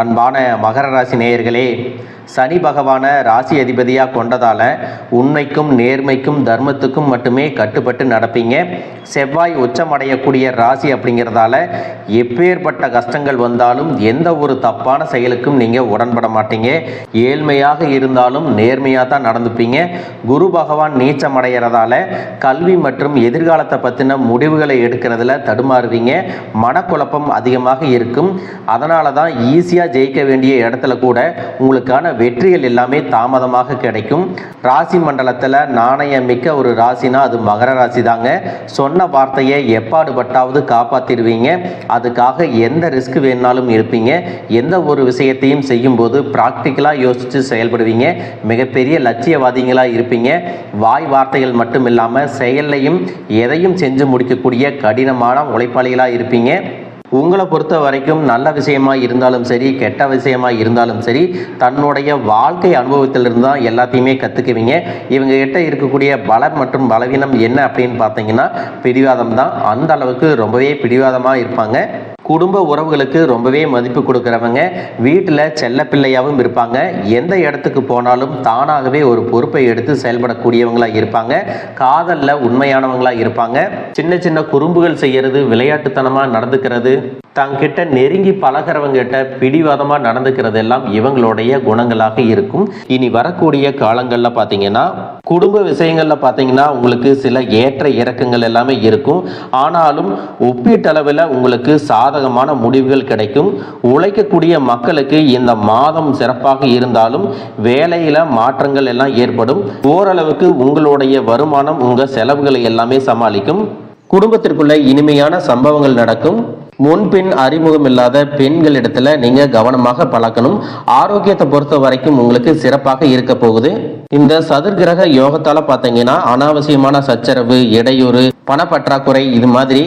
அன்பான மகர ராசி நேயர்களே சனி பகவானை ராசி அதிபதியாக கொண்டதால உண்மைக்கும் நேர்மைக்கும் தர்மத்துக்கும் மட்டுமே கட்டுப்பட்டு நடப்பீங்க. செவ்வாய் உச்சமடையக்கூடிய ராசி அப்படிங்கிறதால எப்பேற்பட்ட கஷ்டங்கள் வந்தாலும் எந்த ஒரு தப்பான செயலுக்கும் நீங்கள் உடன்பட மாட்டீங்க. ஏழ்மையாக இருந்தாலும் நேர்மையாக தான் நடந்துப்பீங்க. குரு பகவான் நீச்சமடைகிறதால கல்வி மற்றும் எதிர்காலத்தை பற்றின முடிவுகளை எடுக்கிறதுல தடுமாறுவீங்க. மனக்குழப்பம் அதிகமாக இருக்கும். அதனால தான் ஈஸியாக ஜெயிக்க வேண்டிய இடத்துல கூட உங்களுக்கான வெற்றிகள் எல்லாமே தாமதமாக கிடைக்கும். ராசி மண்டலத்தில் நாணயம் மிக்க ஒரு ராசினா அது மகர ராசி தாங்க சொன்ன வார்த்தையை எப்பாடுபட்டாவது காப்பாற்றிடுவீங்க அதுக்காக எந்த ரிஸ்க் வேணாலும் இருப்பீங்க. எந்த ஒரு விஷயத்தையும் செய்யும்போது ப்ராக்டிக்கலாக யோசித்து செயல்படுவீங்க. மிகப்பெரிய லட்சியவாதிகளாக இருப்பீங்க. வாய் வார்த்தைகள் மட்டும் இல்லாமல் செயல்லையும் எதையும் செஞ்சு முடிக்கக்கூடிய கடினமான உழைப்பாளிகளாக இருப்பீங்க. உங்களை பொறுத்த வரைக்கும் நல்ல விஷயமா இருந்தாலும் சரி கெட்ட விஷயமா இருந்தாலும் சரி தன்னுடைய வாழ்க்கை அனுபவத்திலிருந்து தான் எல்லாத்தையுமே கற்றுக்குவீங்க இவங்க கிட்ட இருக்கக்கூடிய பலம் மற்றும் பலவீனம் என்ன அப்படின்னு பார்த்தீங்கன்னா பிடிவாதம் தான். அந்த அளவுக்கு ரொம்பவே பிடிவாதமாக இருப்பாங்க. குடும்ப உறவுகளுக்கு ரொம்பவே மதிப்பு கொடுக்குறவங்க வீட்டில் செல்ல பிள்ளையாகவும் இருப்பாங்க. எந்த இடத்துக்கு போனாலும் தானாகவே ஒரு பொறுப்பை எடுத்து செயல்படக்கூடியவங்களாக இருப்பாங்க. காதலில் உண்மையானவங்களாக இருப்பாங்க. சின்ன சின்ன குறும்புகள் செய்யறது விளையாட்டுத்தனமாக நடந்துக்கிறது தங்கிட்ட நெருங்கி பழகிறவங்கிட்ட பிடிவாதமாக நடந்துக்கிறது எல்லாம் இவங்களுடைய குணங்களாக இருக்கும். இனி வரக்கூடிய காலங்களில் பார்த்தீங்கன்னா குடும்ப விஷயங்களில் பார்த்தீங்கன்னா உங்களுக்கு சில ஏற்ற இறக்கங்கள் எல்லாமே இருக்கும். ஆனாலும் ஒப்பீட்டளவில் உங்களுக்கு சாதகமான முடிவுகள் கிடைக்கும். உழைக்கக்கூடிய மக்களுக்கு இந்த மாதம் சிறப்பாக இருந்தாலும் வேலையில் மாற்றங்கள் எல்லாம் ஏற்படும். ஓரளவுக்கு உங்களுடைய வருமானம் உங்கள் செலவுகளை எல்லாமே சமாளிக்கும். குடும்பத்திற்குள்ள இனிமையான சம்பவங்கள் நடக்கும். முன்பின் அறிமுகம் இல்லாத பெண்களிடத்துல நீங்க கவனமாக பழக்கணும். ஆரோக்கியத்தை பொறுத்த வரைக்கும் உங்களுக்கு சிறப்பாக இருக்க போகுது. இந்த சதுர்கிரக யோகத்தால பார்த்தீங்கன்னா அனாவசியமான சச்சரவு இடையூறு பணப்பற்றாக்குறை இது மாதிரி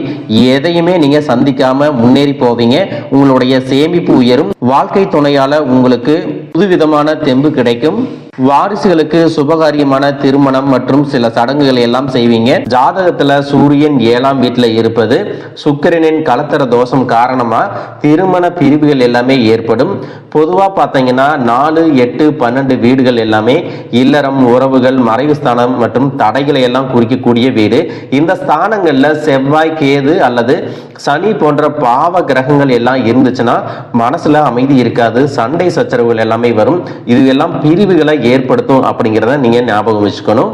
எதையுமே நீங்க சந்திக்காம முன்னேறி போவீங்க. உங்களுடைய சேமிப்பு உயரும். வாழ்க்கை துணையால உங்களுக்கு புதுவிதமான தெம்பு கிடைக்கும். வாரிசுகளுக்கு சுபகாரியமான திருமணம் மற்றும் சில சடங்குகளை எல்லாம் செய்வீங்க. ஜாதகத்துல சூரியன் ஏழாம் வீட்டுல இருப்பது சுக்கிரனின் கலத்தர தோஷம் காரணமா திருமண பிரிவுகள் எல்லாமே ஏற்படும். பொதுவா பார்த்தீங்கன்னா நாலு எட்டு பன்னெண்டு வீடுகள் எல்லாமே இல்லறம் உறவுகள் மறைவு ஸ்தானம் மற்றும் தடைகளை எல்லாம் குறிக்கக்கூடிய வீடு. இந்த ஸ்தானங்கள்ல செவ்வாய் கேது அல்லது சனி போன்ற பாவ கிரகங்கள் எல்லாம் இருந்துச்சுன்னா மனசுல அமைதி இருக்காது சண்டை சச்சரவுகள் எல்லாமே வரும். இது எல்லாம் பிரிவுகளை ஏற்படுத்தும் அப்படிங்கிறத நீங்க ஞாபகம் வச்சுக்கணும்.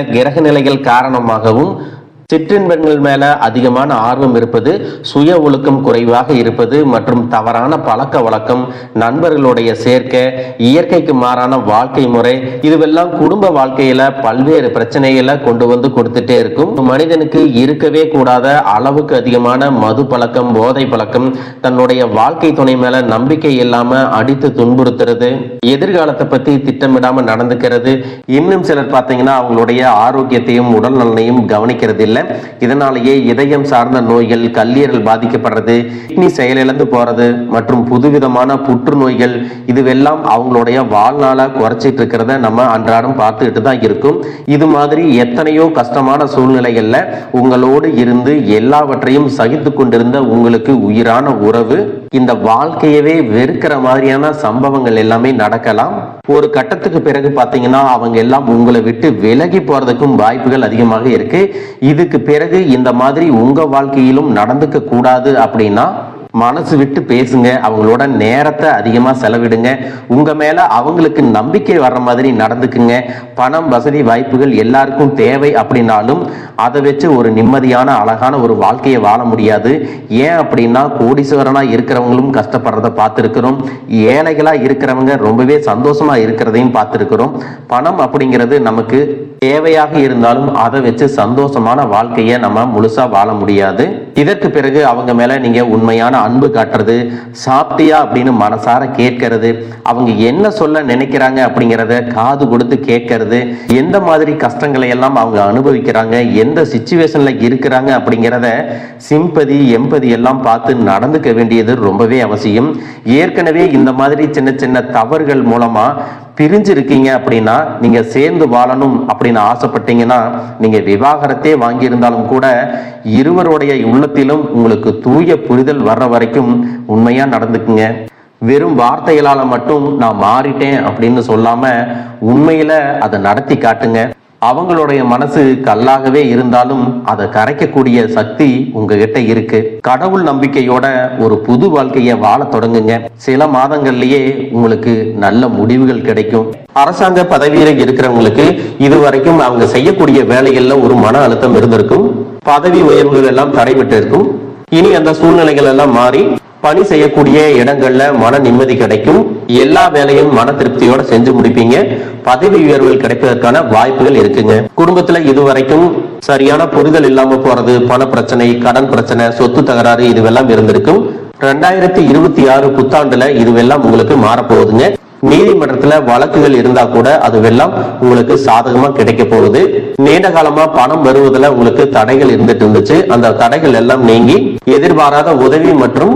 கிரக நிலைகள் காரணமாகவும் சிற்றின்பங்கள் மேல அதிகமான ஆர்வம் இருப்பது சுய ஒழுக்கம் குறைவாக இருப்பது மற்றும் தவறான பழக்க வழக்கம் நண்பர்களுடைய சேர்க்கை இயற்கைக்கு மாறான வாழ்க்கை முறை இதுவெல்லாம் குடும்ப வாழ்க்கையில பல்வேறு பிரச்சனைகளை கொண்டு வந்து கொடுத்துட்டே இருக்கும். மனிதனுக்கு இருக்கவே கூடாத அளவுக்கு அதிகமான மது பழக்கம் போதை பழக்கம் தன்னுடைய வாழ்க்கை துணை மேல நம்பிக்கை இல்லாம அடித்து துன்புறுத்துறது எதிர்காலத்தை பத்தி திட்டமிடாம நடந்துக்கிறது இன்னும் சிலர் பார்த்தீங்கன்னா அவங்களுடைய ஆரோக்கியத்தையும் உடல் நலனையும் கவனிக்கிறது இல்லை இதனாலேயே இதயம் சார்ந்த நோய்கள் கல்லீரல் பாதிக்கப்படுறது கிட்னி செயலிழந்து போறது மற்றும் புதுவிதமான புற்றுநோய்கள் இதுவெல்லாம் அவங்களுடைய வாழ்நாள குறைச்சிட்டு இருக்கிறத நம்ம அன்றாடம் பார்த்துக்கிட்டு தான் இருக்கும். இது மாதிரி எத்தனையோ கஷ்டமான சூழ்நிலைகள்ல உங்களோடு இருந்து எல்லாவற்றையும் சகித்து கொண்டிருந்த உங்களுக்கு உயிரான உறவு இந்த வாழ்க்கையவே வெறுக்கிற மாதிரியான சம்பவங்கள் எல்லாமே நடக்கலாம். ஒரு கட்டத்துக்கு பிறகு பாத்தீங்கன்னா அவங்க எல்லாம் உங்களை விட்டு விலகி போறதுக்கும் வாய்ப்புகள் அதிகமாக இருக்கு. இதுக்கு பிறகு இந்த மாதிரி உங்க வாழ்க்கையிலும் நடந்துக்க கூடாது அப்படின்னா மனசு விட்டு பேசுங்க. அவங்களோட நேரத்தை அதிகமாக செலவிடுங்க. உங்க மேல அவங்களுக்கு நம்பிக்கை வர்ற மாதிரி நடந்துக்குங்க. பணம் வசதி வாய்ப்புகள் எல்லாருக்கும் தேவை அப்படின்னாலும் அதை வச்சு ஒரு நிம்மதியான அழகான ஒரு வாழ்க்கையை வாழ முடியாது. ஏன் அப்படின்னா கோடீஸ்வரனா இருக்கிறவங்களும் கஷ்டப்படுறத பார்த்துருக்கிறோம். ஏழைகளா இருக்கிறவங்க ரொம்பவே சந்தோஷமா இருக்கிறதையும் பார்த்துருக்கிறோம். பணம் அப்படிங்கிறது நமக்கு தேவையாக இருந்தாலும் அதை வச்சு சந்தோஷமான வாழ்க்கையை நம்ம முழுசா வாழ முடியாது. இதற்கு பிறகு அவங்க மேல நீங்க உண்மையான அன்பு காட்டுறது சாப்பிட்டியா அப்படின்னு மனசார கேட்கறது அவங்க என்ன சொல்ல நினைக்கிறாங்க அப்படிங்கிறத காது கொடுத்து கேட்கறது எந்த மாதிரி கஷ்டங்களை எல்லாம் அவங்க அனுபவிக்கிறாங்க எந்த சுச்சுவேஷன்ல இருக்கிறாங்க அப்படிங்கிறத சிம்பதி எம்பதி எல்லாம் பார்த்து நடந்துக்க வேண்டியது ரொம்பவே அவசியம். ஏற்கனவே இந்த மாதிரி சின்ன சின்ன தவறுகள் மூலமா பிரிஞ்சிருக்கீங்க அப்படின்னா நீங்க சேர்ந்து வாழணும் அப்படின்னு ஆசைப்பட்டீங்கன்னா நீங்க விவாகரத்தே வாங்கியிருந்தாலும் கூட இருவருடைய உள்ளத்திலும் உங்களுக்கு தூய புரிதல் வர்ற வரைக்கும் உண்மையா நடந்துக்குங்க. வெறும் வார்த்தைகளால மட்டும் நான் மாறிட்டேன் அப்படின்னு சொல்லாம உண்மையில அதை நடத்தி காட்டுங்க. அவங்களுடைய மனசு கல்லாகவே இருந்தாலும் அதை கரைக்கக்கூடிய சக்தி உங்ககிட்ட இருக்கு. கடவுள் நம்பிக்கையோட ஒரு புது வாழ்க்கையை வாழ தொடங்குங்க. சில மாதங்கள்லயே உங்களுக்கு நல்ல முடிவுகள் கிடைக்கும். அரசாங்க பதவியில இருக்கிறவங்களுக்கு இதுவரைக்கும் அவங்க செய்யக்கூடிய வேலைகள்ல ஒரு மன அழுத்தம் இருந்திருக்கும். பதவி உயர்வுகள் எல்லாம் தடைபட்டு இருக்கும். இனி அந்த சூழ்நிலைகள் எல்லாம் மாறி பணி செய்யக்கூடிய இடங்கள்ல மன நிம்மதி கிடைக்கும். எல்லா வேலையும் மன திருப்தியோட செஞ்சு முடிப்பீங்க. பதவி உயர்வுகள் கிடைப்பதற்கான வாய்ப்புகள் இருக்குங்க. குடும்பத்துல இதுவரைக்கும் சரியான புரிதல் இல்லாம போறது பண பிரச்சனை கடன் பிரச்சனை சொத்து தகராறு இதுவெல்லாம் இருந்திருக்கும். ரெண்டாயிரத்தி இருபத்தி ஆறு புத்தாண்டுல இதுவெல்லாம் உங்களுக்கு மாறப்போகுதுங்க. நீதிமன்றத்துல வழக்குகள் இருந்தா கூட அதுவெல்லாம் உங்களுக்கு சாதகமா கிடைக்க போகுது. நீண்ட காலமா பணம் வருவதுல உங்களுக்கு தடைகள் இருந்துட்டு இருந்துச்சு. அந்த தடைகள் எல்லாம் நீங்கி எதிர்பாராத உதவி மற்றும்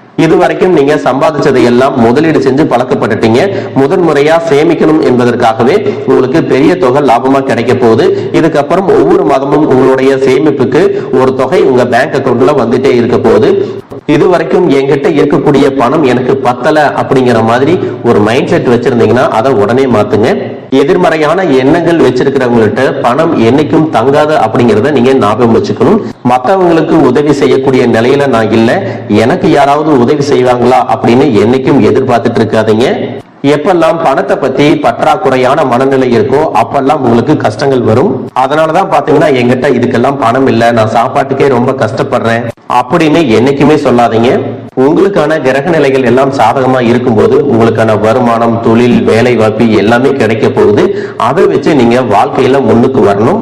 இதுவரைக்கும் நீங்க சம்பாதிச்சதை எல்லாம் முதலீடு செஞ்சு பழக்கப்பட்டுட்டீங்க. முதன் முறையா சேமிக்கணும் என்பதற்காகவே உங்களுக்கு பெரிய தொகை லாபமா கிடைக்க போகுது. இதுக்கப்புறம் ஒவ்வொரு மாதமும் உங்களுடைய சேமிப்புக்கு ஒரு தொகை உங்க பேங்க் அக்கௌண்ட்ல வந்துட்டே இருக்க போகுது. இதுவரைக்கும் என்கிட்ட இருக்கக்கூடிய பணம் எனக்கு பத்தல அப்படிங்கிற மாதிரி ஒரு மைண்ட் செட் வச்சிருந்தீங்கன்னா அதை உடனே மாத்துங்க. எதிர்மறையான எண்ணங்கள் வச்சிருக்கிறவங்கள்ட்ட பணம் என்னைக்கும் தங்காது அப்படிங்கறத நீங்க ஞாபகம் வச்சுக்கணும். மத்தவங்களுக்கு உதவி செய்யக்கூடிய நிலையில நான் இல்ல. எனக்கு யாராவது உதவி செய்வாங்களா அப்படின்னு என்னைக்கும் எதிர்பார்த்துட்டு இருக்காதீங்க. எப்பெல்லாம் பணத்தை பத்தி பற்றாக்குறையான மனநிலை இருக்கோ அப்பெல்லாம் உங்களுக்கு கஷ்டங்கள் வரும். அதனாலதான் பாத்தீங்கன்னா என்கிட்ட இதுக்கெல்லாம் பணம் இல்ல. நான் சாப்பாட்டுக்கே ரொம்ப கஷ்டப்படுறேன். அப்படின்னு என்னைக்குமே சொல்லாதீங்க. உங்களுக்கான கிரக நிலைகள் எல்லாம் சாதகமா இருக்கும்போது உங்களுக்கான வருமானம் தொழில் வேலை வாய்ப்பு எல்லாமே கிடைக்க போகுது. அதை வச்சு நீங்க வாழ்க்கையில முன்னுக்கு வரணும்.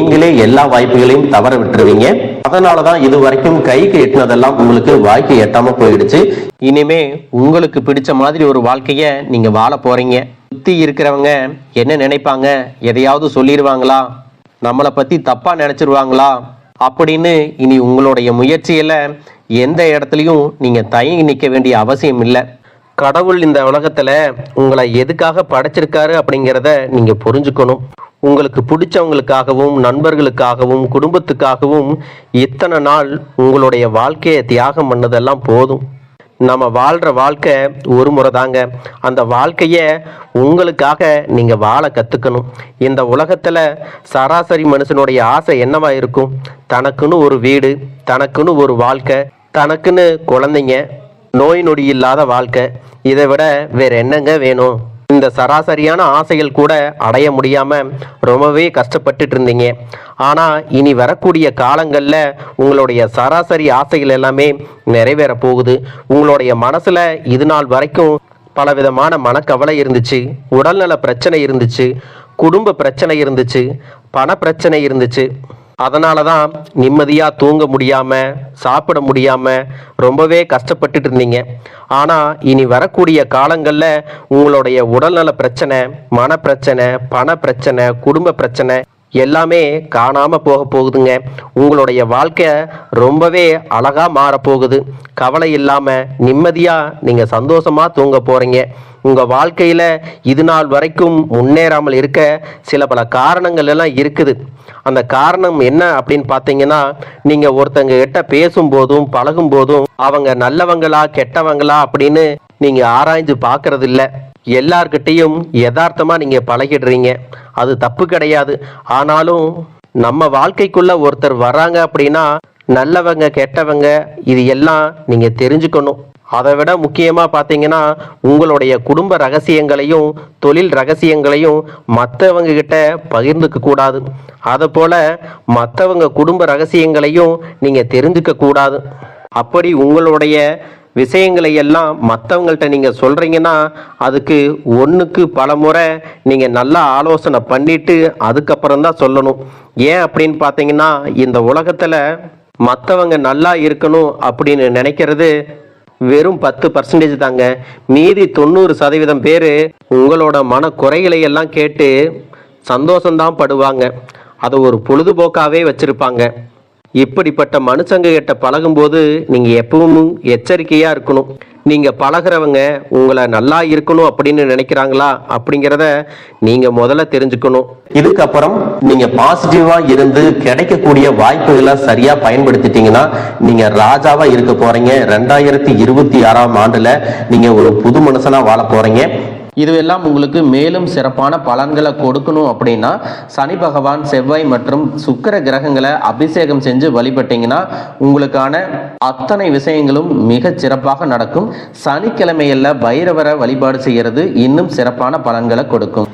நீங்களே எல்லா வாய்ப்புகளையும் தவற விட்டுருவீங்க. அதனாலதான் இது வரைக்கும் கைக்கு எட்டினதெல்லாம் உங்களுக்கு வாய்க்கு எட்டாம போயிடுச்சு. இனிமே உங்களுக்கு பிடிச்ச மாதிரி ஒரு வாழ்க்கைய நீங்க வாழ போறீங்க. சுத்தி இருக்கிறவங்க என்ன நினைப்பாங்க? எதையாவது சொல்லிடுவாங்களா? நம்மளை பத்தி தப்பா நினைச்சிருவாங்களா? அப்படின்னு இனி உங்களுடைய முயற்சியில எந்த இடத்துலையும் நீங்க தயங்கி நிற்க வேண்டிய அவசியம் இல்லை. கடவுள் இந்த உலகத்துல உங்களை எதுக்காக படைச்சிருக்காரு அப்படிங்கிறத நீங்க புரிஞ்சுக்கணும். உங்களுக்கு பிடிச்சவங்களுக்காகவும் நண்பர்களுக்காகவும் குடும்பத்துக்காகவும் இத்தனை நாள் உங்களுடைய வாழ்க்கையை தியாகம் பண்ணதெல்லாம் போதும். நம்ம வாழ்கிற வாழ்க்கை ஒரு முறை தாங்க. அந்த வாழ்க்கையை உங்களுக்காக நீங்கள் வாழ கற்றுக்கணும் இந்த உலகத்தில் சராசரி மனுஷனுடைய ஆசை என்னவா இருக்கும்? தனக்குன்னு ஒரு வீடு தனக்குன்னு ஒரு வாழ்க்கை தனக்குன்னு குழந்தைங்க நோய் நொடி இல்லாத வாழ்க்கை. இதை விட வேற என்னங்க வேணும்? இந்த சராசரியான ஆசைகள் கூட அடைய முடியாம ரொம்பவே கஷ்டப்பட்டுட்டு இருந்தீங்க. ஆனா இனி வரக்கூடிய காலங்கள்ல உங்களுடைய சராசரி ஆசைகள் எல்லாமே நிறைவேற போகுது. உங்களுடைய மனசுல இது நாள் வரைக்கும் பலவிதமான மனக்கவலை இருந்துச்சு உடல்நல பிரச்சனை இருந்துச்சு குடும்ப பிரச்சனை இருந்துச்சு பண பிரச்சனை இருந்துச்சு. அதனால தான் நிம்மதியாக தூங்க முடியாமல் சாப்பிட முடியாமல் ரொம்பவே கஷ்டப்பட்டுட்டு இருந்தீங்க. ஆனால் இனி வரக்கூடிய காலங்களில் உங்களுடைய உடல்நல பிரச்சனை மன பிரச்சனை பண பிரச்சனை குடும்ப பிரச்சனை எல்லாமே காணாமல் போக போகுதுங்க. உங்களுடைய வாழ்க்கை ரொம்பவே அழகாக மாறப்போகுது கவலை இல்லாமல் நிம்மதியாக நீங்கள் சந்தோஷமாக தூங்க போகிறீங்க உங்கள் வாழ்க்கையில் இது நாள் வரைக்கும் முன்னேறாமல் இருக்க சில பல காரணங்கள் எல்லாம் இருக்குது. அந்த காரணம் என்ன அப்படின்னு பார்த்தீங்கன்னா நீங்கள் ஒருத்தங்க கிட்ட பேசும்போதும் பழகும் போதும் அவங்க நல்லவங்களா கெட்டவங்களா அப்படின்னு நீங்கள் ஆராய்ஞ்சு பார்க்கறது எல்லார்கிட்டையும் யதார்த்தமாக நீங்கள் பழகிடுறீங்க. அது தப்பு கிடையாது. ஆனாலும் நம்ம வாழ்க்கைக்குள்ள ஒருத்தர் வராங்க அப்படின்னா நல்லவங்க கெட்டவங்க இது எல்லாம் நீங்கள் தெரிஞ்சுக்கணும். அதை விட முக்கியமாக பார்த்தீங்கன்னா உங்களுடைய குடும்ப ரகசியங்களையும் தொழில் ரகசியங்களையும் மற்றவங்க கிட்ட பகிர்ந்துக்க கூடாது. அதை போல் மற்றவங்க குடும்ப ரகசியங்களையும் நீங்கள் தெரிஞ்சுக்க கூடாது. அப்படி உங்களுடைய விஷயங்களை எல்லாம் மற்றவங்கள்ட்ட நீங்கள் சொல்கிறீங்கன்னா அதுக்கு ஒன்றுக்கு பல முறை நீங்கள் நல்லா ஆலோசனை பண்ணிட்டு அதுக்கப்புறம் தான் சொல்லணும். ஏன் அப்படின்னு பார்த்தீங்கன்னா இந்த உலகத்தில் மற்றவங்க நல்லா இருக்கணும் அப்படின்னு நினைக்கிறது வெறும் பத்து பர்சன்டேஜ் தாங்க. மீதி தொண்ணூறு சதவீதம் பேர் உங்களோட மன குறைகளை எல்லாம் கேட்டு சந்தோஷம்தான் படுவாங்க. அதை ஒரு பொழுதுபோக்காகவே வச்சுருப்பாங்க. இப்படிப்பட்ட மனுஷங்க கிட்ட பழகும்போது நீங்கள் எப்பவும் எச்சரிக்கையாக இருக்கணும். நீங்கள் பழகுறவங்க உங்களை நல்லா இருக்கணும் அப்படின்னு நினைக்கிறாங்களா அப்படிங்கிறத நீங்கள் முதல்ல தெரிஞ்சுக்கணும். இதுக்கப்புறம் நீங்கள் பாசிட்டிவாக இருந்து கிடைக்கக்கூடிய வாய்ப்புகளை சரியாக பயன்படுத்திட்டீங்கன்னா நீங்கள் ராஜாவாக இருக்க போகிறீங்க ரெண்டாயிரத்தி இருபத்தி ஆறாம் ஆண்டில் நீங்கள் ஒரு புது மனுஷனாக வாழ போகிறீங்க இதுவெல்லாம் உங்களுக்கு மேலும் சிறப்பான பலன்களை கொடுக்கணும் அப்படின்னா சனி பகவான் செவ்வாய் மற்றும் சுக்கிர கிரகங்களை அபிஷேகம் செஞ்சு வழிபட்டீங்கன்னா உங்களுக்கான அத்தனை விஷயங்களும் மிக சிறப்பாக நடக்கும். சனிக்கிழமையில் பைரவரை வழிபாடு செய்கிறது இன்னும் சிறப்பான பலன்களை கொடுக்கும்.